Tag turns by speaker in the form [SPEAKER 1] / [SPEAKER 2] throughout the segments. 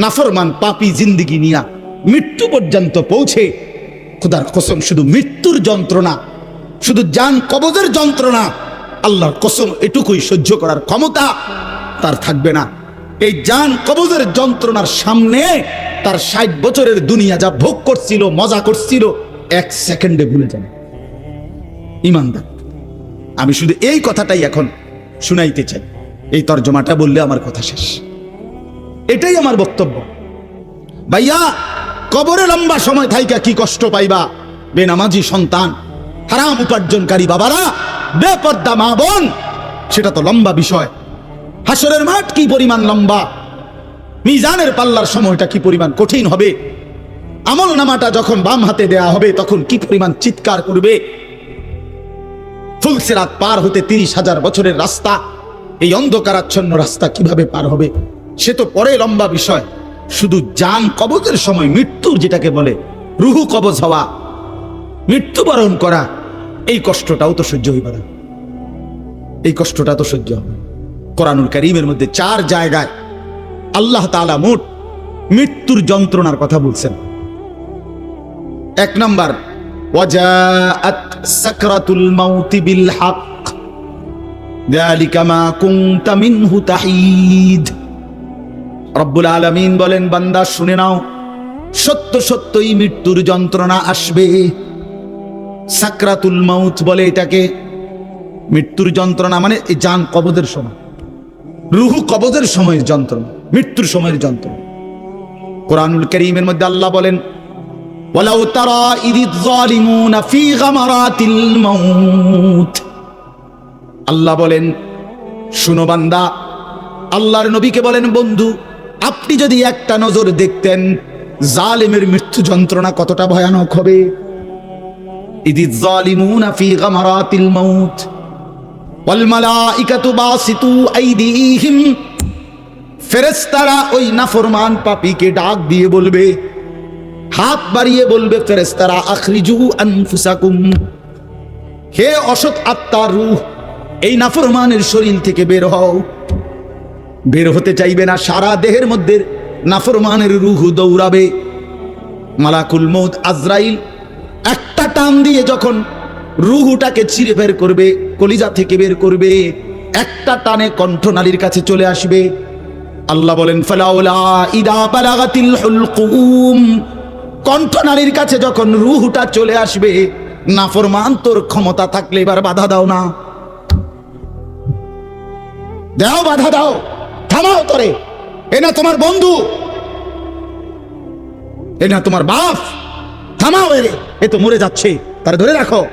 [SPEAKER 1] নাফরমান পাপি জিন্দিগি নিয়া মৃত্যু পর্যন্ত পৌঁছে। খোদার কসম, শুধু মৃত্যুর যন্ত্রণা, শুধু জান কবজের যন্ত্রণা, আল্লাহর কসম, এটুকুই সহ্য করার ক্ষমতা তার থাকবে না। এই জান কবজের যন্ত্রণার সামনে তার ষাট বছরের দুনিয়া যা ভোগ করছিল, মজা করছিল, এক সেকেন্ডে ভুলে যাবে। ইমানদার, আমি শুধু এই কথাটাই এখন শুনাইতে চাই। এই তর্জমাটা বললে আমার কথা শেষ। এটাই আমার বক্তব্য। ভাইয়া, কবরে লম্বা সময় থাইকা কি কষ্ট পাইবা? বেনামাজি সন্তান, হারাম উপার্জনকারী বাবারা, বেপর্দা মা বোন, সেটা তো লম্বা বিষয়। হাসরের মাঠ কি পরিমাণ লম্বা? মিজানের পাল্লার সময়টা কি পরিমাণ কঠিন হবে? আমল নামাটা যখন বাম হাতে দেয়া হবে, তখন কি পরিমাণ চিৎকার করবে? ফুলসেরাত পার হতে তিরিশ হাজার বছরের রাস্তা, এই অন্ধকারাচ্ছন্ন রাস্তা কীভাবে পার হবে? সে তো পরে লম্বা বিষয়। শুধু জান কবজের সময় মৃত্যুর যেটাকে বলে রুহু কবজ হওয়া, মৃত্যুবরণ করা, এই কষ্টটাও তো সহ্য হইবে না। এই কষ্টটা তো সহ্য হবে কোরআনুল করিমের মধ্যে চার জায়গায় আল্লাহ তাআলা মোট মৃত্যুর যন্ত্রণার কথা বলছেন। এক নাম্বার সাকরাতুল রব্বুল আলামিন বলেন বান্দা শুনে নাও সত্য সত্যই মৃত্যুর যন্ত্রণা আসবে সাকরাতুল মাউত বলে এটাকে মৃত্যুর যন্ত্রণা মানে এই জান কবজের সময় রুহু কবজের সময়ের যন্ত্রণা মৃত্যুর সময়ের যন্ত্রণা কোরআনুল করিমের মধ্যে আল্লাহ বলেন ولو ترى إذ الظالمون في غمرات الموت আল্লাহ বলেন শুনো বান্দা আল্লাহর নবীকে বলেন বন্ধু আপনি যদি একটা নজর দেখতেন, জালিমের মৃত্যু যন্ত্রণা কতটা ভয়ানক হবে? ইদি জালিমুনা ফি গামারাতিল মাউত, ওয়াল মালাইকাতু বাসিতু আইদিহিম। ফেরেশতারা ওই নাফরমান পাপীকে ডাক দিয়ে বলবে, হাত বাড়িয়ে বলবে ফেরেশতারা, আখরিজু আনফুসাকুম। হে অসৎ আত্মার রূহ, এই নাফরমানের শরীর থেকে বের হও। বের হতে চাইবে না, সারা দেহের মধ্যে নাফরমানের রুহ দৌড়াবে। মালাকুল মৌদ আজরাইল একটা টান দিয়ে যখন রুহুটাকে ছিঁড়ে বের করবে, কলিজা থেকে বের করবে, একটা টানে কণ্ঠনালীর কাছে চলে আসবে। আল্লাহ বলেন কণ্ঠনালীর কাছে যখন রুহুটা চলে আসবে, নাফরমান, তোর ক্ষমতা থাকলে এবার বাধা দাও না। দাও, বাধা দাও। থামাও তোরে। এ না তোমার বন্ধু। এ না তোমার বাপ। থামাও এরে। এ তো মরে যাচ্ছে। তারা ধরে রাখো।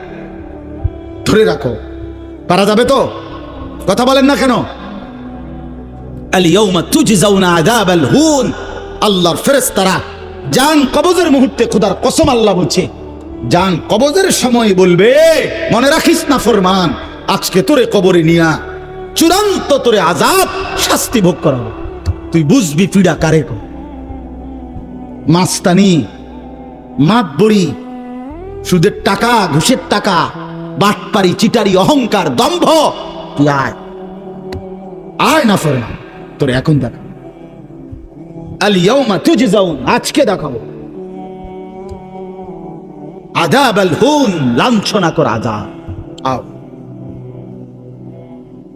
[SPEAKER 1] ধরে রাখো। পারা যাবে তো? কথা বলেন না কেন? মনে আজকে তোরে কবরে নিয়া চূড়ান্ত তোরে আজাদ শাস্তি ভোগ করাবো তুই বুঝবি পীড়া কারে মাস্তানি মাত বড়ি সুদের টাকা, ঘুষের টাকা, বাটপারি, চিটারি, অহংকার, দম্ভ, তুই আয়। আয় না ফরমান, তোরে এখন দেখা আলিয়াউমা তুজজাউন, আজকে দেখাবো। আযাব আল হুন লাঞ্ছনা কর আযাব। আও।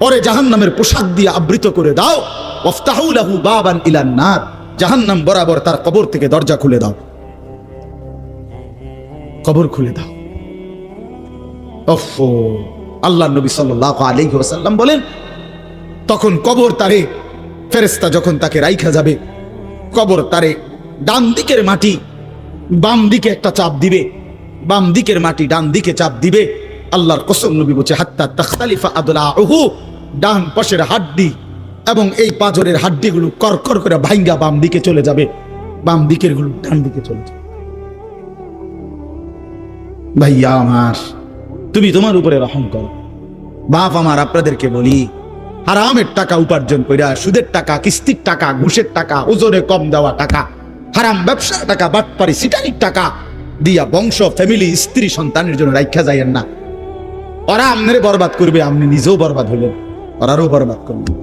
[SPEAKER 1] পরে জাহান্নামের পোশাক দিয়ে আবৃত করে দাও। বাবান জাহান্নাম বরাবর তার কবর থেকে দরজা খুলে দাও। কবর খুলে দাও। আল্লাহ নবী সাল্লাল্লাহু আলাইহি ওয়াসাল্লাম বলেন, তখন কবর তারে, ফেরেশতা যখন তাকে রাইখা যাবে, কবর তারে ডান দিকের মাটি বাম দিকে একটা চাপ দিবে, বাম দিকের মাটি ডান দিকে চাপ দিবে। আল্লাহর কসম নবী বলছে, হাত্তা তাখতালিফা আদলাহু ডান পাশের হাড্ডি এবং এই পাঁজরের হাড্ডিগুলো করকর করে ভাঙ্গা বাম দিকে চলে যাবে। বাম দিকেরগুলো ডান দিকে চলে যাবে। ভাইয়া আমার, তুমি তোমার উপরে রহম করো। বাপ আমার, আপনাদেরকে বলি, হারামের টাকা উপার্জন কইরা সুদের টাকা, কিস্তির টাকা, ঘুষের টাকা ওজনে কম দেওয়া টাকা, হারাম ব্যবসা টাকা, বাটপারি সিটানির টাকা দিয়া বংশ, ফ্যামিলি, স্ত্রী, সন্তানের জন্য রাখা যাইয়েন না। ওরা আমনের বরবাদ করবে আপনি নিজেও বরবাদ হলেন ওরারও বরবাদ করবেন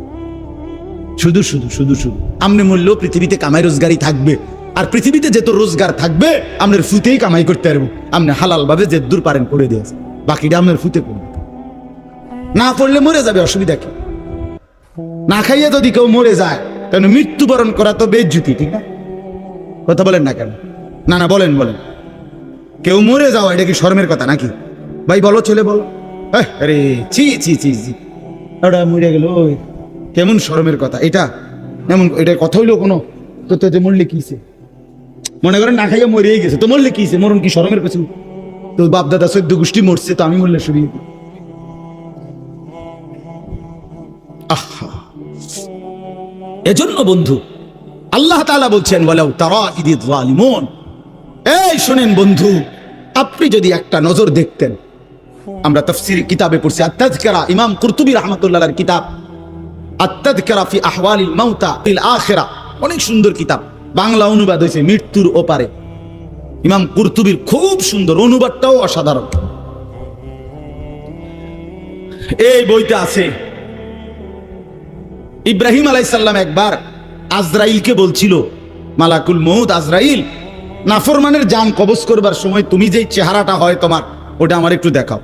[SPEAKER 1] শুধু শুধু শুধু শুধু। আপনি মূল্য পৃথিবীতে কামাই রোজগারই থাকবে। আর পৃথিবীতে যে তো রোজগার থাকবে আপনার ফুতেই কামাই করতে পারব। আপনি হালাল ভাবে যে দূর পারেন করে দিয়েছে বাকিটা আপনার ফুতে করবে না পড়লে মরে যাবে, অসুবিধা কি? না খাইয়ে যদি কেউ মরে যায়, তাহলে মৃত্যুবরণ করা তো বেজ্জুতি, ঠিক না? কথা বলেন না কেন? না না, বলেন বলেন। কেউ মরে যাওয়া, এটা কি শর্মের কথা নাকি? ভাই, বলো ছেলে বলো। আরে, ছি ছি ছি ছি। ওটা মরে গেল ওই, কেমন শরমের কথা এটা? এমন এটা কথা হইল কোনো? তো তো মরলে কিছে মনে করেন না খাইয়া মরেই গেছে তো মরলে কিছে মরণ কি শরমের কিছু তো বাপ দাদা সদ্য গোষ্ঠী মরছে তো আমি মরলে শুনি আহা। এজন্য বন্ধু আল্লাহ তাআলা বলছেন বলেও তারা ইদি জালিমুন এই শোনেন বন্ধু আপনি যদি একটা নজর দেখতেন আমরা তফসির কিতাবে পড়ছি আত্মাজকারা ইমাম কুরতুবী রহমতুল্লাহর কিতাব আত্মাজকারা ফি আহওয়ালিল মাউতা ফিল আখিরা, অনেক সুন্দর কিতাব। বাংলা অনুবাদ হয়েছে মৃত্যুর ওপারে। ইমাম কুরতুবীর খুব সুন্দর, অনুবাদটাও অসাধারণ। এই বইতে আছে, ইব্রাহিম আলাইসাল্লাম একবার আজরাইলকে বলছিল, মালাকুল মৌদ আজরাইল, নাফরমানের জান কবজ করবার সময় তুমি যেই চেহারাটা হয় তোমার, ওটা আমার একটু দেখাও।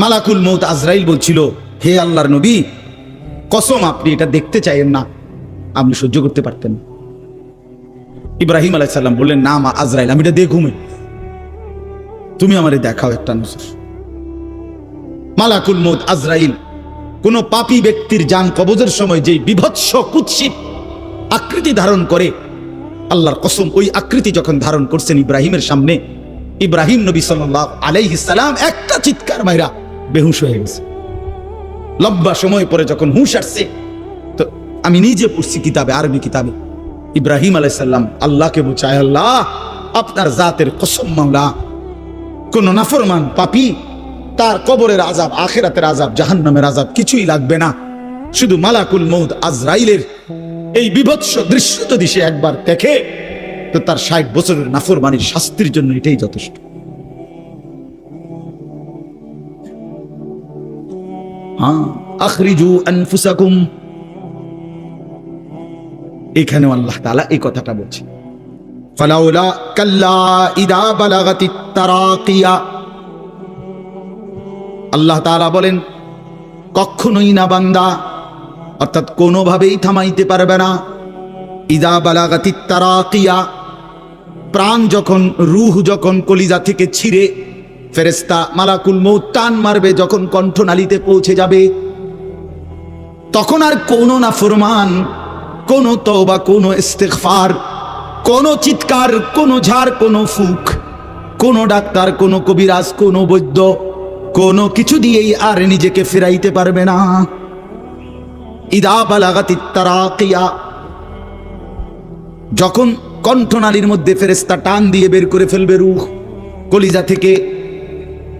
[SPEAKER 1] মালাকুল মৌত আজরাইল বলছিল, হে আল্লাহর নবী, কসম আপনি এটা দেখতে চাইেন না। আপনি সহ্য করতে পারতেন। ইব্রাহিম আলাইসাল্লাম বললেন, না মা আজরাইল, আমি এটা দেখুমে তুমি আমারে দেখাও একটা নজর। মালাকুল মৌত আজরাইল, কোন পাপী ব্যক্তির যান কবজের সময় যে বিভৎস কুৎসিত আকৃতি ধারণ করে, আল্লাহর কসম ওই আকৃতি যখন ধারণ করছেন ইব্রাহিমের সামনে, ইব্রাহিম নবী সাল্লাহ আলাইহিস একটা চিৎকার মাইরা বেহুশ হয়ে গেছে। লম্বা সময় পরে যখন হুঁশ আসছে, তো আমি নিজে পড়ছি কিতাবে, আরবি কিতাবে। ইব্রাহিম আলাইসাল্লাম আল্লাহকে বুঝায়, আল্লাহ, আপনার জাতের কসম মাওলা, কোন নাফরমান পাপি, তার কবরের আজাব আখেরাতের আজাব জাহান্নামের আজাব কিছুই লাগবে না। শুধু মালাকুল মৌদ আজরাইলের এই বিভৎস দৃশ্য যদি সে একবার দেখে, তো তার ষাট বছরের নাফরমানির শাস্তির জন্য এটাই যথেষ্ট। আখরিজু আনফুসাকুম। এখানে আল্লাহ তাআলা এই কথাটা বলছে ফালাউলা কাল্লা ইদা তারাকিয়া। আল্লাহ তাআলা বলেন, কখনোই না বান্দা, অর্থাৎ কোনোভাবেই থামাইতে পারবে না। ইদা বালাগাতিত তারাকিয়া, প্রাণ যখন, রুহ যখন কলিজা থেকে ছিঁড়ে ফেরেস্তা মালাকুল মৌত টান মারবে যখন কণ্ঠনালীতে পৌঁছে যাবে। তখন আর কোনো না ফরমান কোনো তওবা, কোনো ইস্তেগফার, কোনো চিৎকার, কোনো ঝাড়, কোনো ফুক, কোনো ডাক্তার, কোনো কবিরাজ, কোনো বৈদ্য, কোনো কিছু দিয়েই আর নিজেকে ফেরাইতে পারবে না। ইদা বালাগাতিত তারাকিয়া। যখন কণ্ঠনালীর মধ্যে ফেরেস্তা টান দিয়ে বের করে ফেলবে রুখ কলিজা থেকে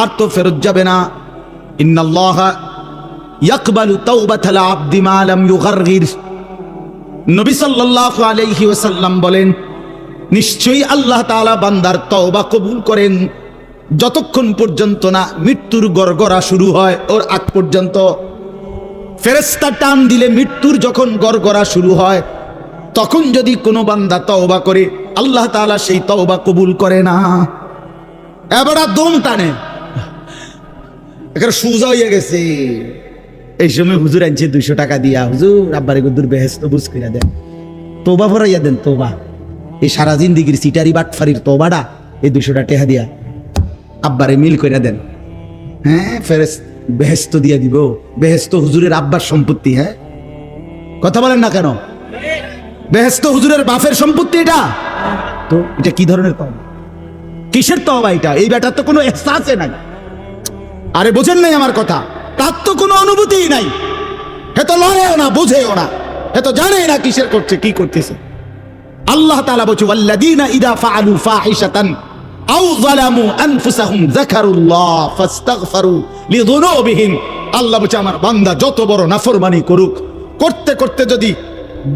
[SPEAKER 1] আর তো ফেরত যাবে না। ইন্নাল্লাহ ইয়াকবালু তাওবাতাল আবদি মা লাম ইউগারগির। নবী সাল্লাল্লাহু আলাইহি বলেন, নিশ্চয়ই আল্লাহ তাআলা বান্দার তওবা কবুল করেন। যতক্ষণ পর্যন্ত না মৃত্যুর গড়গড়া শুরু হয় ওর আগ পর্যন্ত। ফেরেস্তা টান দিলে মৃত্যুর যখন গড়গড়া শুরু হয়, তখন যদি কোনো বান্দা তওবা করে, আল্লাহ তাআলা সেই তওবা কবুল করে না। এবার দম টানে। এখানে সুজা হইয়া গেছে। এই সময় হুজুর আনছে দুইশো টাকা দিয়া। হুজুর, আব্বারে গুদ্দুর বেহেস্ত বুঝ কইরা দেন। তোবা ভরাইয়া দেন, তোবা। এই সারা জিন্দিগির সিটারি বাটফারির তোবাটা, এই দুইশোটা টেহা দিয়া আব্বারে মিল কইরা দেন। হ্যাঁ ফেরেস বেহেস্ত দিয়া দিব। বেহেস্ত হুজুরের আব্বার সম্পত্তি হ্যাঁ? কথা বলেন না কেন? বেহেস্ত হুজুরের বাপের সম্পত্তি এটা? তো এটা কি ধরনের তবা কিসের তবা এটা? এই ব্যাটার তো কোনো এহসাসে নাই। আরে বোঝেন নাই আমার কথা? তার তো কোনো অনুভূতিই নাই। হে তো লড়েও না, বুঝেও না। হে তো জানে না কিসের করছে, কি করতেছে। আল্লাহ তাআলা বলছে, ওয়াল্লাযীনা ইদা ফাআলু ফাহিশাতান আও যালামু আনফুসাহুম যাকারুল্লাহ ফাস্তাগফারু লিযুনুবিহিম। আল্লাহ বলছে, আমার বান্দা যত বড় নাফরমানি করুক, করতে করতে যদি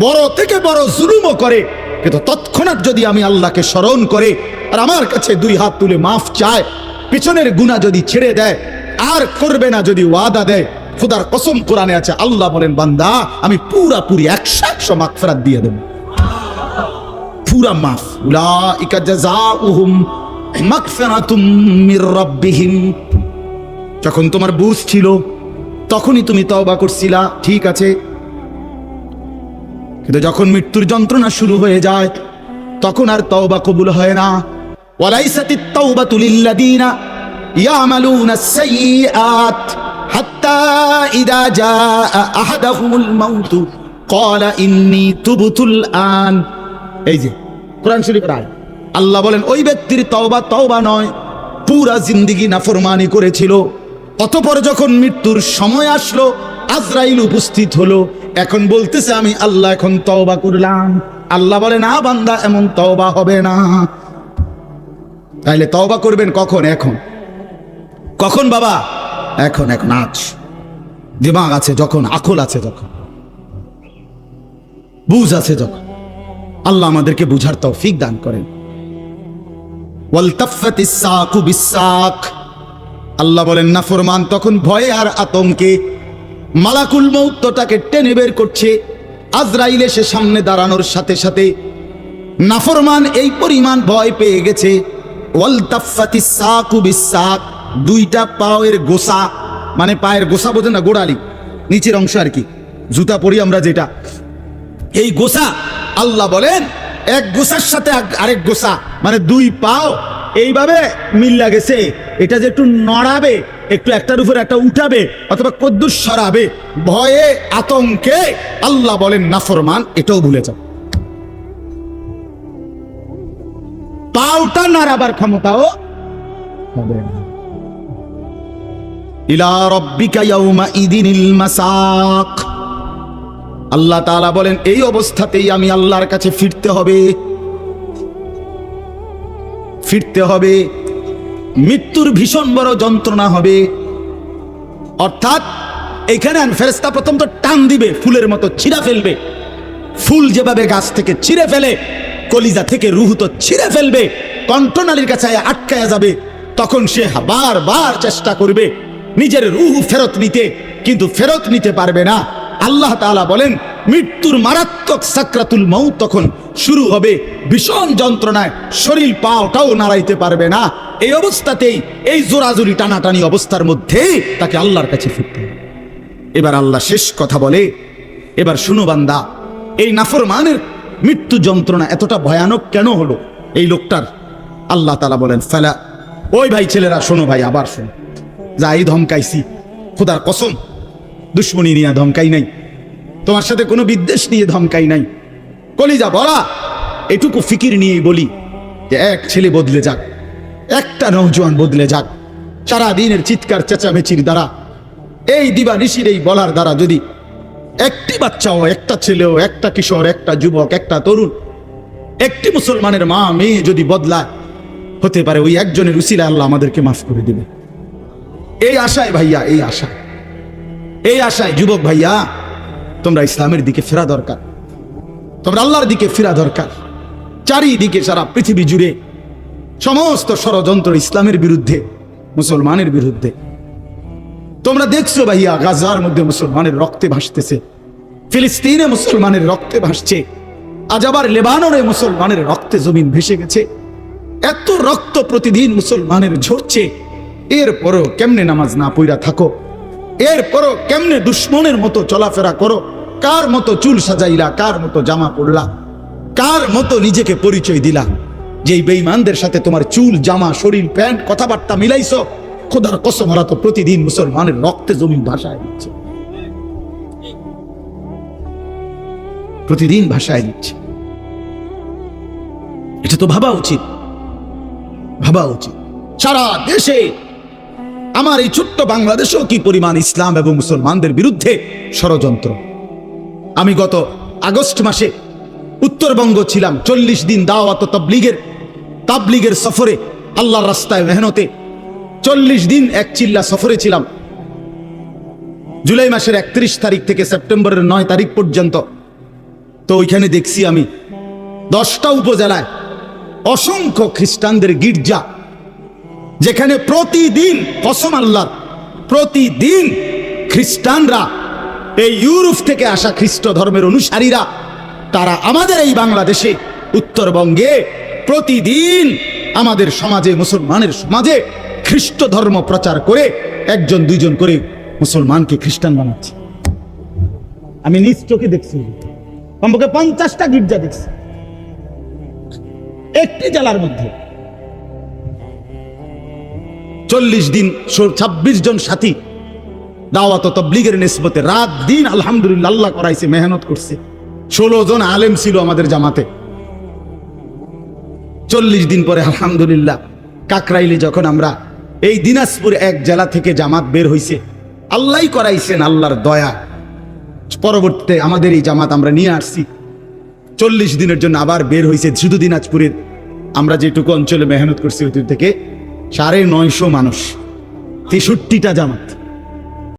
[SPEAKER 1] বড় থেকে বড় জুলুমও করে, কিন্তু তৎক্ষণাৎ যদি আমি আল্লাহকে স্মরণ করে, আর আমার কাছে দুই হাত তুলে মাফ চায়, পিছনের গুনাহ যদি ছেড়ে দেয় আর করবে না যদি ওয়াদা দেয়। খুদার কসম কোরআনে আছে, আল্লাহ বলেন, বান্দা, আমি পুরাপুরি একশো একশো মাগফিরাত দিয়ে দেবো। পুরা মাফ। উলাইকা জাযাউহুম মাগফিরাতুম যখন তোমার বুঝ ছিল, তখনই তুমি তওবা করছিলা, ঠিক আছে। কিন্তু যখন মৃত্যুর যন্ত্রণা শুরু হয়ে যায়, তখন আর তওবা কবুল হয় না। ওয়ালাইসাতিত তাওবাতু লিল্লাযীনা ইয়ামালুনা আস-সাইয়্যাত হাত্তা ইযা জাআ আহাদাহুমুল মাউত। ক্বালা ইন্নী তুবতুল আন। এই যে, কোরআন শরীফের আয়াত। আল্লাহ বলেন, ওই ব্যক্তির তওবা তওবা নয়, পুরা জিন্দিগি নাফরমানি করেছিল। অতপর যখন মৃত্যুর সময় আসলো, আজরাইল উপস্থিত হলো। এখন বলতেছে, আমি আল্লাহ এখন তওবা করলাম। আল্লাহ বলে না বান্দা, এমন তওবা হবে না। তাইলে তওবা করবেন কখন? এখন। কখন বাবা? এখন এখন, আজ। দিমাগ আছে যখন, আকল আছে যখন। বুঝ আছে যখন। আল্লাহ আমাদেরকে বুঝার তৌফিক দান করেন। আল্লাহ বলেন না ফরমান তখন ভয়ে আর আতঙ্কে মালাকুল মৌতটাকে টেনে বের করছে। আজরাইল এসে সামনে দাঁড়ানোর সাথে সাথে নাফরমান এই পরিমাণ ভয় পেয়ে গেছে। ওয়ালতাফাতিস সাকু বিসাক। দুইটা পায়ের গোসা মানে পায়ের গোসা বোঝেন না, গোড়ালি, নিচের অংশ আর কি, জুতা পরি আমরা যেটা। এই গোসা, আল্লাহ বলেন, এক গোসার সাথে আরেক গোসা মানে দুই পাও, এইভাবে মিল্লা গেছে। এটা যে একটু নড়াবে, একটু একটার উপর একটা উঠাবে, অথবা কদ্দুর সরাবে, ভয়ে, আতঙ্কে, আল্লাহ বলেন নাফরমান এটাও ভুলে যাও। পাওটা নাড়াবার ক্ষমতাও হবে না। আল্লাহ তাআলা বলেন, এই অবস্থাতেই আমি আল্লাহর কাছে ফিরতে হবে। ফিরতে হবে। মৃত্যুর ভীষণ বড় যন্ত্রণা হবে। অর্থাৎ এখানে ফেরেস্তা প্রথম তো টান দিবে, ফুলের মতো ছিঁড়া ফেলবে। ফুল যেভাবে গাছ থেকে ছিঁড়ে ফেলে, কলিজা থেকে রুহু তো ছিঁড়ে ফেলবে, কণ্ঠনালীর কাছে আটকায়া যাবে, তখন সে বারবার চেষ্টা করবে। নিজের রুহু ফেরত নিতে, কিন্তু ফেরত নিতে পারবে না। আল্লাহ তাআলা বলেন, মৃত্যুর মারাত্মক সাকরাতুল মৌ তখন শুরু হবে ভীষণ যন্ত্রণায়, শরীর পাওটাও নাড়াইতে পারবে না। এই অবস্থাতেই, এই জোরাজুরি টানাটানি অবস্থার মধ্যে তাকে আল্লাহর কাছে ফিরতে এবার আল্লাহ শেষ কথা বলে, এবার শুনো বান্দা, এই নাফরমানের মৃত্যু যন্ত্রণা এতটা ভয়ানক কেন হলো? এই লোকটার আল্লাহ তালা বলেন, ফেলা, ওই ভাই ছেলেরা, শোনো ভাই, আবার শোনো। যাই ধমকাইছি, খোদার কসম, দুশ্মনী নিয়ে ধমকাই নাই, তোমার সাথে কোনো বিদ্বেষ নিয়ে ধমকাই নাই। কলিজা বলা, এটুকু ফিকির নিয়েই বলি যে এক ছেলে বদলে যাক, একটা নৌজোয়ান বদলে যাক, সারা দিনের চিৎকার চেঁচামেচির দ্বারা, এই দিবা নিশির এই বলার দ্বারা যদি একটি বাচ্চাও, একটা ছেলেও, একটা কিশোর, একটা যুবক, একটা তরুণ, একটি মুসলমানের মা, মেয়ে যদি বদলায়, হতে পারে ওই একজনের উসিলা আল্লাহ আমাদেরকে মাফ করে দেবে। এই আশায় ভাইয়া, এই আশা এই আশায়, যুবক ভাইয়া, তোমরা ইসলামের দিকে ফেরা দরকার। তোমরা আল্লাহর দিকে ফেরা দরকার। চারিদিকে সারা পৃথিবী জুড়ে সমস্ত ষড়যন্ত্র ইসলামের বিরুদ্ধে, মুসলমানের বিরুদ্ধে। তোমরা দেখছ ভাইয়া, গাজার মধ্যে মুসলমানের রক্তে ভাসতেছে। ফিলিস্তিনে মুসলমানের রক্তে ভাসছে। আজ আবার লেবাননে মুসলমানের রক্তে জমিন ভেসে গেছে। এত রক্ত প্রতিদিন মুসলমানের ঝরছে। এরপরও কেমনে নামাজ না পইরা থাকো? এরপরও কেমনে দুশ্মনের মতো চলাফেরা করো? কার মতো চুল সাজাইলা, কার মতো জামা পড়লা কার মতো নিজেকে পরিচয় দিলা? যেই বেঈমানদের সাথে তোমার চুল, জামা, শরীর, প্যান্ট কথাবার্তা মিলাইছো, খোদার কসম, ওরা তো প্রতিদিন মুসলমানের রক্তে জমিন ভাষায় দিচ্ছে। প্রতিদিন ভাষায় দিচ্ছে। এটা তো ভাবা উচিত। ভাবা উচিত। সারা দেশে আমার এই ছোট্ট বাংলাদেশেও কি পরিমাণ ইসলাম এবং মুসলমানদের বিরুদ্ধে ষড়যন্ত্র? আমি গত আগস্ট মাসে উত্তরবঙ্গ ছিলাম, চল্লিশ দিন দাওয়াত তবলিগের, তাবলিগের সফরে, আল্লাহর রাস্তায় মেহনতে। চল্লিশ দিন এক চিল্লা সফরে ছিলাম। জুলাই মাসের একত্রিশ তারিখ থেকে সেপ্টেম্বরের নয় তারিখ পর্যন্ত। তো ওইখানে দেখছি আমি দশটা উপজেলায় অসংখ্য খ্রিস্টানদের গির্জা যেখানে প্রতিদিন কসম আল্লাহ প্রতিদিন খ্রিস্টানরা এই ইউরোপ থেকে আসা খ্রিস্ট ধর্মের অনুসারীরা, তারা আমাদের এই বাংলাদেশে, উত্তরবঙ্গে প্রতিদিন আমাদের সমাজে, মুসলমানের সমাজে খ্রিস্ট ধর্ম প্রচার করে একজন, দুইজন করে মুসলমানকে খ্রিস্টান বানাচ্ছে। আমি নিজ চোখে দেখছি। কমপক্ষে পঞ্চাশটা গির্জা দেখছি। একটি জেলার মধ্যে। চল্লিশ দিন ছাব্বিশ জন সাথী দাওয়াত তবলিগের নিসবতে। রাত দিন আলহামদুলিল্লাহ আল্লাহ করাইছে, মেহনত করছে। ষোলো জন আলেম ছিল আমাদের জামাতে। চল্লিশ দিন পরে আলহামদুলিল্লাহ কাকরাইলে যখন আমরা এই দিনাজপুর এক জেলা থেকে জামাত বের হইছে আল্লাহই করাইছেন আল্লাহর দয়া। পরবর্তীতে আমাদের এই জামাত আমরা নিয়ে আসছি। চল্লিশ দিনের জন্য আবার বের হয়েছে শুধু দিনাজপুরের। আমরা যেটুকু অঞ্চলে মেহনত করছি ওই থেকে সাড়ে নয়শো মানুষ তেষট্টিটা জামাত।